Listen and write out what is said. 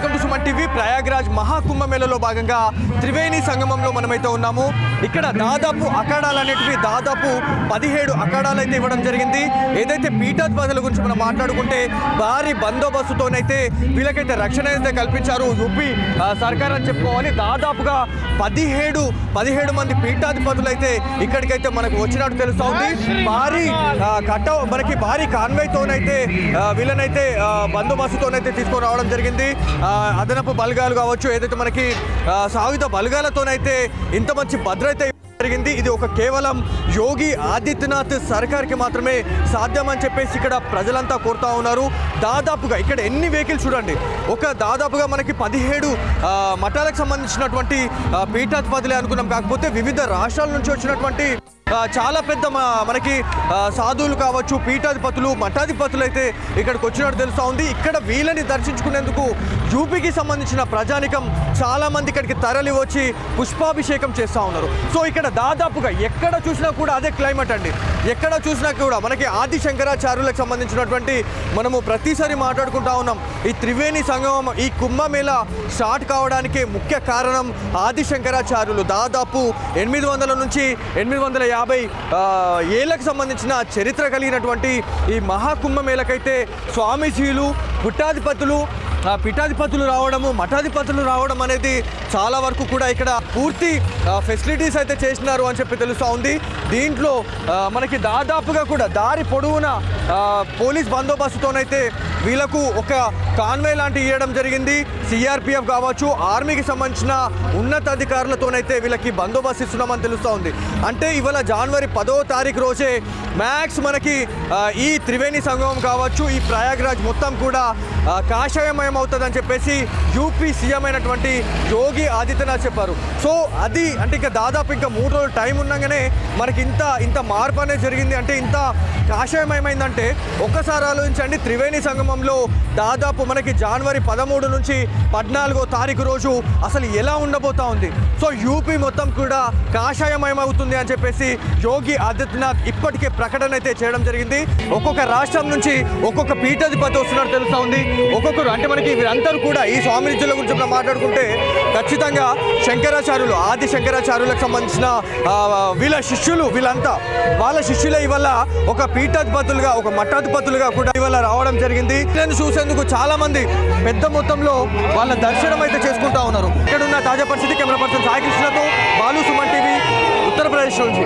welcome to Suman TV Prayagraj మహాకుంభమేళలో భాగంగా త్రివేణి సంగమంలో మనమైతే ఉన్నాము. ఇక్కడ దాదాపు అఖాడాలు అనేటివి దాదాపు పదిహేడు అఖాడాలు అయితే ఇవ్వడం జరిగింది. ఏదైతే పీఠాధిపతుల గురించి మనం మాట్లాడుకుంటే భారీ బందోబస్తుతోనైతే వీళ్ళకైతే రక్షణ అయితే కల్పించారు. యూపీ సర్కార్ అని చెప్పుకోవాలి. దాదాపుగా పదిహేడు పదిహేడు మంది పీఠాధిపతులు అయితే ఇక్కడికైతే మనకు వచ్చినట్టు తెలుస్తూ ఉంది భారీ కట్ట మనకి భారీ కాన్వైతోనైతే వీళ్ళనైతే బందోబస్తుతోనైతే తీసుకురావడం రావడం జరిగింది అదనపు బలగాలు కావచ్చు ఏదైతే మనకి సాయుధ బలగాలతోనైతే ఇంత మంచి భద్రత జరిగింది ఇది ఒక కేవలం యోగి ఆదిత్యనాథ్ సర్కార్కి మాత్రమే సాధ్యం అని చెప్పేసి ఇక్కడ ప్రజలంతా కోరుతా ఉన్నారు. దాదాపుగా ఇక్కడ ఎన్ని వెహికల్స్ చూడండి ఒక దాదాపుగా మనకి పదిహేడు మఠాలకు సంబంధించినటువంటి పీఠాధిపతులే అనుకున్నాం. కాకపోతే వివిధ రాష్ట్రాల నుంచి వచ్చినటువంటి చాలా పెద్ద మనకి సాధువులు కావచ్చు పీఠాధిపతులు మఠాధిపతులు అయితే ఇక్కడికి వచ్చినట్టు తెలుస్తూ ఉంది. ఇక్కడ వీళ్ళని దర్శించుకునేందుకు యూపీకి సంబంధించిన ప్రజానికం చాలా మంది ఇక్కడికి తరలి వచ్చి పుష్పాభిషేకం చేస్తూ ఉన్నారు. సో ఇక్కడ దాదాపుగా ఎక్కడ చూసినా కూడా అదే క్లైమేట్ అండి. ఎక్కడ చూసినా కూడా మనకి ఆది శంకరాచార్యులకు సంబంధించినటువంటి మనము ప్రతిసారి మాట్లాడుకుంటా ఉన్నాం. ఈ త్రివేణి సంగమం ఈ కుంభమేళ స్టార్ట్ కావడానికి ముఖ్య కారణం ఆది శంకరాచార్యులు. దాదాపు ఎనిమిది వందల నుంచి ఎనిమిది వందల యాభై ఏళ్ళకు సంబంధించిన చరిత్ర కలిగినటువంటి ఈ మహాకుంభమేళకైతే స్వామీజీలు పుట్టాధిపతులు పీఠాధిపతులు రావడము మఠాధిపతులు రావడం అనేది చాలా వరకు కూడా ఇక్కడ పూర్తి ఫెసిలిటీస్ అయితే చేసినారు అని చెప్పి తెలుస్తూ ఉంది. దీంట్లో మనకి దాదాపుగా కూడా దారి పొడవునా పోలీస్ బందోబస్తుతోనైతే వీళ్ళకు ఒక కాన్వే లాంటి ఇవ్వడం జరిగింది. సిఆర్పిఎఫ్ కావచ్చు ఆర్మీకి సంబంధించిన ఉన్నతాధికారులతోనైతే వీళ్ళకి బందోబస్తు ఇస్తున్నామని తెలుస్తూ ఉంది. అంటే ఇవాళ జనవరి పదో తారీఖు రోజే మ్యాక్స్ మనకి ఈ త్రివేణి సంగమం కావచ్చు ఈ ప్రయాగ్రాజ్ మొత్తం కూడా ఆ, కాషాయమయం అవుతుందని చెప్పేసి యూపీ సీఎం అయినటువంటి యోగి ఆదిత్యనాథ్ చెప్పారు. సో అది అంటే ఇంకా దాదాపు ఇంకా మూడు రోజులు టైం ఉండగానే మనకి ఇంత ఇంత మార్పు అనేది జరిగింది. అంటే ఇంత కాషాయమయమైందంటే ఒక్కసారి ఆలోచించండి త్రివేణి సంగమం సంగమంలో దాదాపు మనకి జనవరి పదమూడు నుంచి పద్నాలుగో తారీఖు రోజు అసలు ఎలా ఉండబోతా ఉంది? సో యూపీ మొత్తం కూడా కాషాయమయం అవుతుంది అని చెప్పేసి యోగి ఆదిత్యనాథ్ ఇప్పటికే ప్రకటన అయితే చేయడం జరిగింది. ఒక్కొక్క రాష్ట్రం నుంచి ఒక్కొక్క పీఠాధిపతి వస్తున్నట్టు తెలుస్తూ ఉంది. ఒక్కొక్కరు అంటే మనకి వీరందరూ కూడా ఈ స్వామిజీల గురించి మనం మాట్లాడుకుంటే ఖచ్చితంగా శంకరాచార్యులు ఆది శంకరాచార్యులకు సంబంధించిన వీళ్ళ శిష్యులు వీళ్ళంతా వాళ్ళ శిష్యులే ఇవాళ ఒక పీఠాధిపతులుగా ఒక మఠాధిపతులుగా కూడా ఇవాళ రావడం జరిగింది. మంది చూసేందుకు చాలా మంది పెద్ద మొత్తంలో వాళ్ళ దర్శనం అయితే చేసుకుంటా ఉన్నారు. ఇక్కడ ఉన్న తాజా పరిస్థితి కెమెరా పర్సన్ సాయి కృష్ణతో బాలు సుమన్ టీవీ ఉత్తరప్రదేశ్ నుంచి.